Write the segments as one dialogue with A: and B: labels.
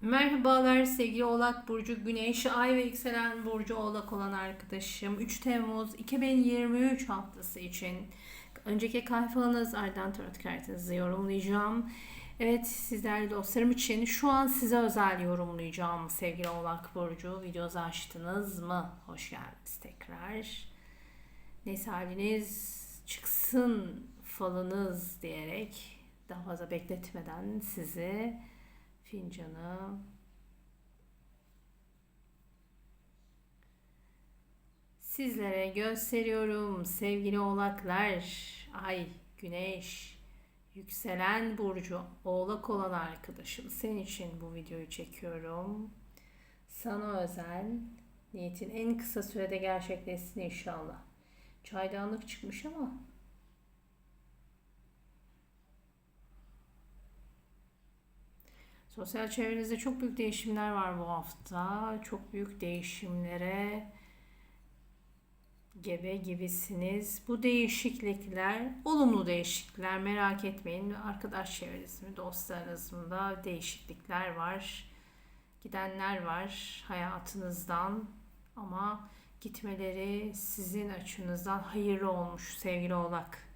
A: Merhabalar sevgili Oğlak Burcu, Güneş, Ay ve Yükselen Burcu Oğlak olan arkadaşım. 3 Temmuz 2023 haftası için önceki sayfanız ardından tarot kartınızı yorumlayacağım. Evet sizlerle dostlarım için şu an size özel yorumlayacağım sevgili Oğlak Burcu. Videonuzu açtınız mı? Hoş geldiniz tekrar. Neyse haliniz çıksın falınız diyerek daha fazla bekletmeden sizi fincanı sizlere gösteriyorum sevgili oğlaklar. Ay, güneş, yükselen burcu oğlak olan arkadaşım. Senin için bu videoyu çekiyorum. Sana özel niyetin en kısa sürede gerçekleşsin inşallah. Çaydanlık çıkmış ama Sosyal çevrenizde çok büyük değişimler var bu hafta. Çok büyük değişimlere gebe gibisiniz. Bu değişiklikler olumlu değişiklikler merak etmeyin. Arkadaş çevrenizde, dostlarınızın da değişiklikler var. Gidenler var hayatınızdan ama gitmeleri sizin açınızdan hayırlı olmuş sevgili oğlak.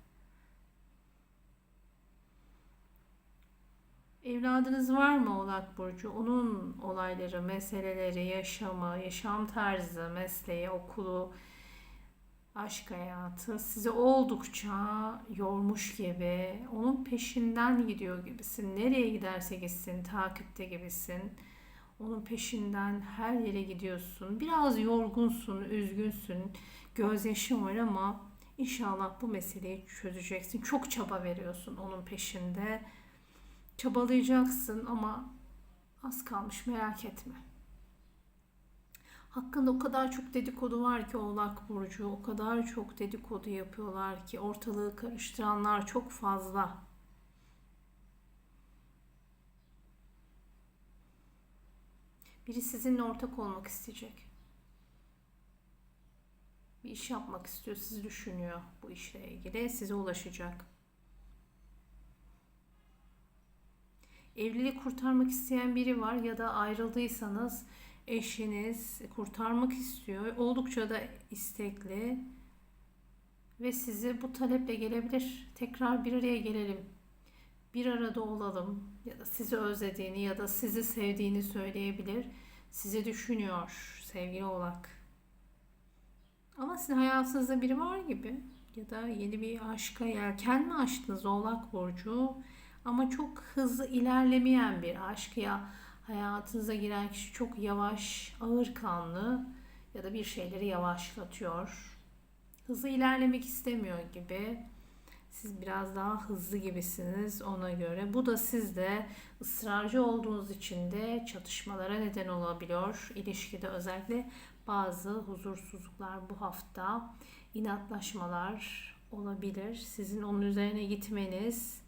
A: Evladınız var mı Oğlak Burcu? Onun olayları, meseleleri, yaşamı, yaşam tarzı, mesleği, okulu, aşk hayatı sizi oldukça yormuş gibi, onun peşinden gidiyor gibisin. Nereye giderse gitsin, takipte gibisin. Onun peşinden her yere gidiyorsun. Biraz yorgunsun, üzgünsün, gözyaşın var ama inşallah bu meseleyi çözeceksin. Çok çaba veriyorsun onun peşinde Çabalayacaksın ama az kalmış merak etme. Hakkında o kadar çok dedikodu var ki Oğlak Burcu, o kadar çok dedikodu yapıyorlar ki ortalığı karıştıranlar çok fazla. Biri sizinle ortak olmak isteyecek. Bir iş yapmak istiyor, sizi düşünüyor bu işle ilgili, size ulaşacak. Evliliği kurtarmak isteyen biri var ya da ayrıldıysanız eşiniz kurtarmak istiyor. Oldukça da istekli ve sizi bu taleple gelebilir. Tekrar bir araya gelelim. Bir arada olalım ya da sizi özlediğini ya da sizi sevdiğini söyleyebilir. Sizi düşünüyor sevgili Oğlak. Ama sizin hayatınızda biri var gibi ya da yeni bir aşka yelken mi açtınız Oğlak Burcu? Ama çok hızlı ilerlemeyen bir aşk ya hayatınıza giren kişi çok yavaş, ağır kanlı ya da bir şeyleri yavaşlatıyor. Hızlı ilerlemek istemiyor gibi. Siz biraz daha hızlı gibisiniz ona göre. Bu da sizde ısrarcı olduğunuz için de çatışmalara neden olabiliyor. İlişkide özellikle bazı huzursuzluklar bu hafta inatlaşmalar olabilir. Sizin onun üzerine gitmeniz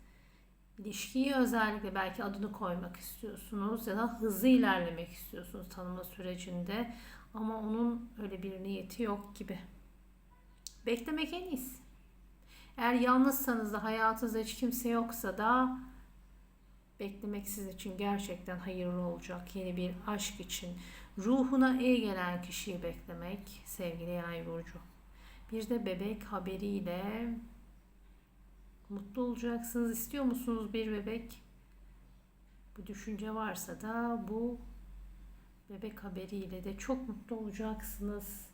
A: ilişkiyi özellikle belki adını koymak istiyorsunuz ya da hızlı ilerlemek istiyorsunuz tanıma sürecinde ama onun öyle bir niyeti yok gibi. Beklemek en iyisi. Eğer yalnızsanız da hayatınızda hiç kimse yoksa da beklemek siz için gerçekten hayırlı olacak. Yeni bir aşk için ruhuna iyi gelen kişiyi beklemek sevgili Yay burcu. Bir de bebek haberiyle Mutlu olacaksınız. istiyor musunuz bir bebek? Bu düşünce varsa da bu bebek haberiyle de çok mutlu olacaksınız.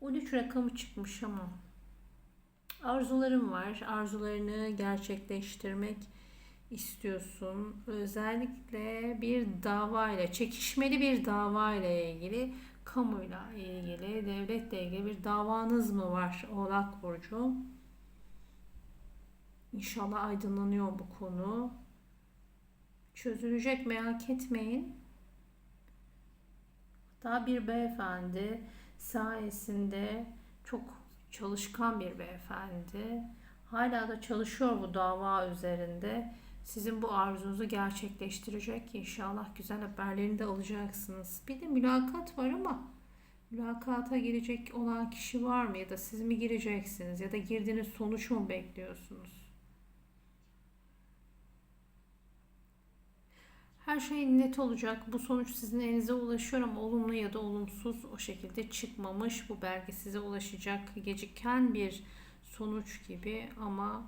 A: 13 rakamı çıkmış ama arzularım var. Arzularını gerçekleştirmek istiyorsun. Özellikle bir dava ile, çekişmeli bir dava ile ilgili kamuyla ilgili, devletle ilgili bir davanız mı var Oğlak Burcu? İnşallah aydınlanıyor bu konu. Çözülecek merak etmeyin. Daha bir beyefendi sayesinde çok çalışkan bir beyefendi. Hala da çalışıyor bu dava üzerinde. Sizin bu arzunuzu gerçekleştirecek. İnşallah güzel haberlerini de alacaksınız. Bir de mülakat var ama mülakata girecek olan kişi var mı? Ya da siz mi gireceksiniz? Ya da girdiğiniz sonuç mu bekliyorsunuz? Her şey net olacak. Bu sonuç sizin elinize ulaşıyor ama olumlu ya da olumsuz o şekilde çıkmamış. Bu belge size ulaşacak. Geciken bir sonuç gibi ama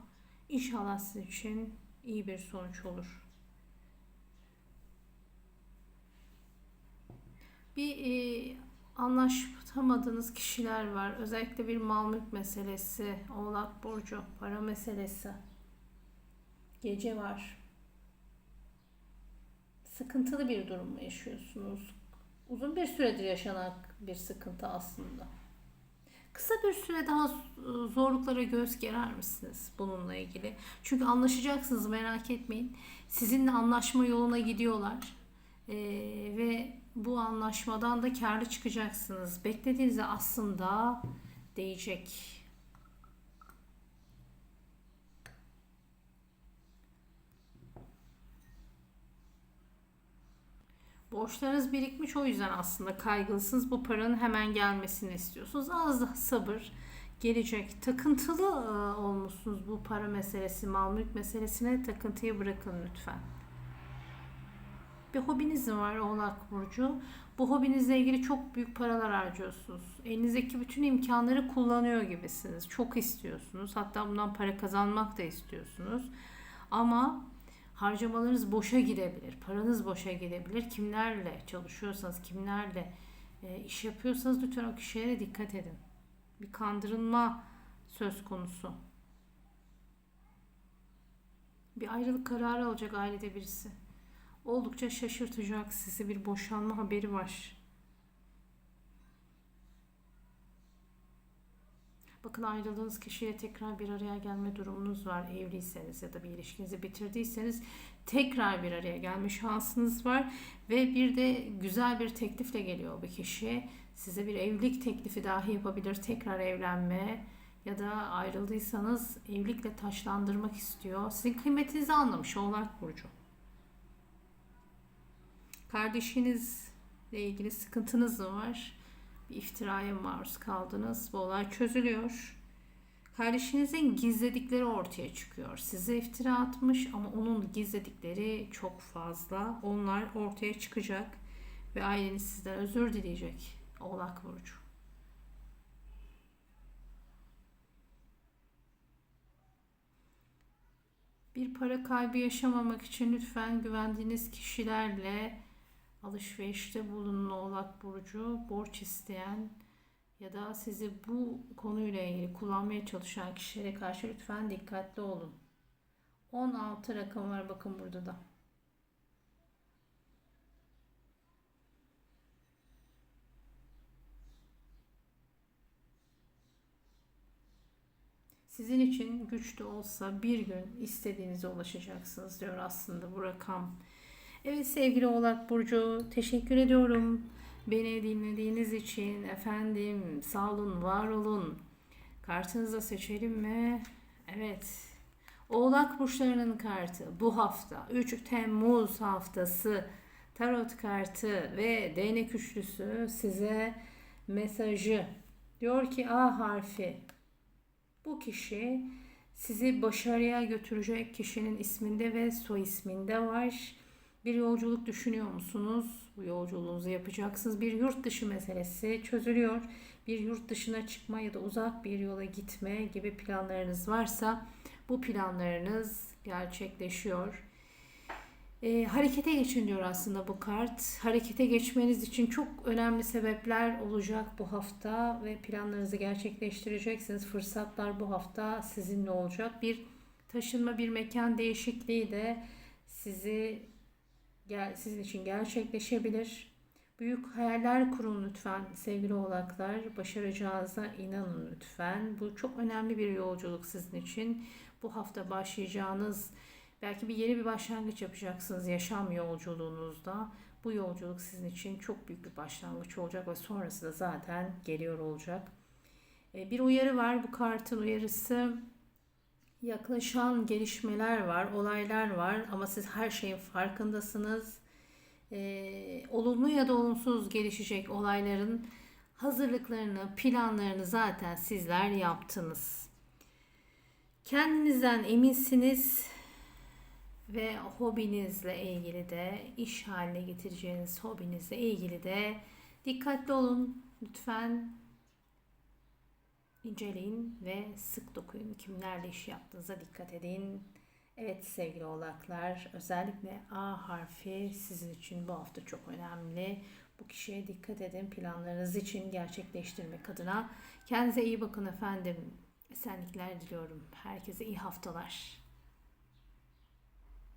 A: inşallah sizin için iyi bir sonuç olur. Bir e, anlaşamadığınız kişiler var. Özellikle bir mal mülk meselesi, oğlak burcu, para meselesi. Gece var. Sıkıntılı bir durum yaşıyorsunuz? Uzun bir süredir yaşanan bir sıkıntı aslında. Kısa bir süre daha zorluklara göz gerer misiniz bununla ilgili? Çünkü anlaşacaksınız merak etmeyin. Sizinle anlaşma yoluna gidiyorlar. Ee, ve bu anlaşmadan da karlı çıkacaksınız. Beklediğinize aslında değecek. Borçlarınız birikmiş o yüzden aslında kaygılısınız. Bu paranın hemen gelmesini istiyorsunuz. Az sabır gelecek. Takıntılı e, olmuşsunuz bu para meselesi, mal mülk meselesine takıntıyı bırakın lütfen. Bir hobiniz var Oğlak Burcu. Bu hobinizle ilgili çok büyük paralar harcıyorsunuz. Elinizdeki bütün imkanları kullanıyor gibisiniz. Çok istiyorsunuz. Hatta bundan para kazanmak da istiyorsunuz. Ama harcamalarınız boşa gidebilir. Paranız boşa gidebilir. Kimlerle çalışıyorsanız, kimlerle e, iş yapıyorsanız lütfen o kişilere dikkat edin. Bir kandırılma söz konusu. Bir ayrılık kararı alacak ailede birisi. Oldukça şaşırtacak sizi bir boşanma haberi var. Bakın ayrıldığınız kişiye tekrar bir araya gelme durumunuz var. Evliyseniz ya da bir ilişkinizi bitirdiyseniz tekrar bir araya gelme şansınız var. Ve bir de güzel bir teklifle geliyor bu kişi. Size bir evlilik teklifi dahi yapabilir. Tekrar evlenme ya da ayrıldıysanız evlilikle taşlandırmak istiyor. Sizin kıymetinizi anlamış Oğlak Burcu. Kardeşinizle ilgili sıkıntınız mı var? Bir iftiraya maruz kaldınız. Bu olay çözülüyor. Kardeşinizin gizledikleri ortaya çıkıyor. Size iftira atmış ama onun gizledikleri çok fazla. Onlar ortaya çıkacak ve aileniz sizden özür dileyecek. Oğlak Burcu. Bir para kaybı yaşamamak için lütfen güvendiğiniz kişilerle alışverişte bulunun Oğlak Burcu. Borç isteyen ya da sizi bu konuyla ilgili kullanmaya çalışan kişilere karşı lütfen dikkatli olun. 16 rakam var bakın burada da. Sizin için güç de olsa bir gün istediğinize ulaşacaksınız diyor aslında bu rakam. Evet sevgili Oğlak Burcu teşekkür ediyorum. Beni dinlediğiniz için efendim sağ olun var olun. Kartınızı seçelim mi? Evet. Oğlak burçlarının kartı bu hafta 3 Temmuz haftası tarot kartı ve değnek üçlüsü size mesajı diyor ki A harfi bu kişi sizi başarıya götürecek kişinin isminde ve soy isminde var. Bir yolculuk düşünüyor musunuz? Bu yolculuğunuzu yapacaksınız. Bir yurt dışı meselesi çözülüyor. Bir yurt dışına çıkma ya da uzak bir yola gitme gibi planlarınız varsa bu planlarınız gerçekleşiyor. E, harekete geçin diyor aslında bu kart. Harekete geçmeniz için çok önemli sebepler olacak bu hafta ve planlarınızı gerçekleştireceksiniz. Fırsatlar bu hafta sizinle olacak. Bir taşınma, bir mekan değişikliği de sizi sizin için gerçekleşebilir. Büyük hayaller kurun lütfen sevgili oğlaklar. Başaracağınıza inanın lütfen. Bu çok önemli bir yolculuk sizin için. Bu hafta başlayacağınız belki bir yeni bir başlangıç yapacaksınız yaşam yolculuğunuzda. Bu yolculuk sizin için çok büyük bir başlangıç olacak ve sonrası da zaten geliyor olacak. E, bir uyarı var. Bu kartın uyarısı yaklaşan gelişmeler var, olaylar var ama siz her şeyin farkındasınız. Ee, olumlu ya da olumsuz gelişecek olayların hazırlıklarını, planlarını zaten sizler yaptınız. Kendinizden eminsiniz ve hobinizle ilgili de iş haline getireceğiniz hobinizle ilgili de dikkatli olun. Lütfen inceleyin ve sık dokuyun. Kimlerle iş yaptığınıza dikkat edin. Evet sevgili oğlaklar özellikle A harfi sizin için bu hafta çok önemli. Bu kişiye dikkat edin planlarınız için gerçekleştirmek adına. Kendinize iyi bakın efendim. Esenlikler diliyorum. Herkese iyi haftalar.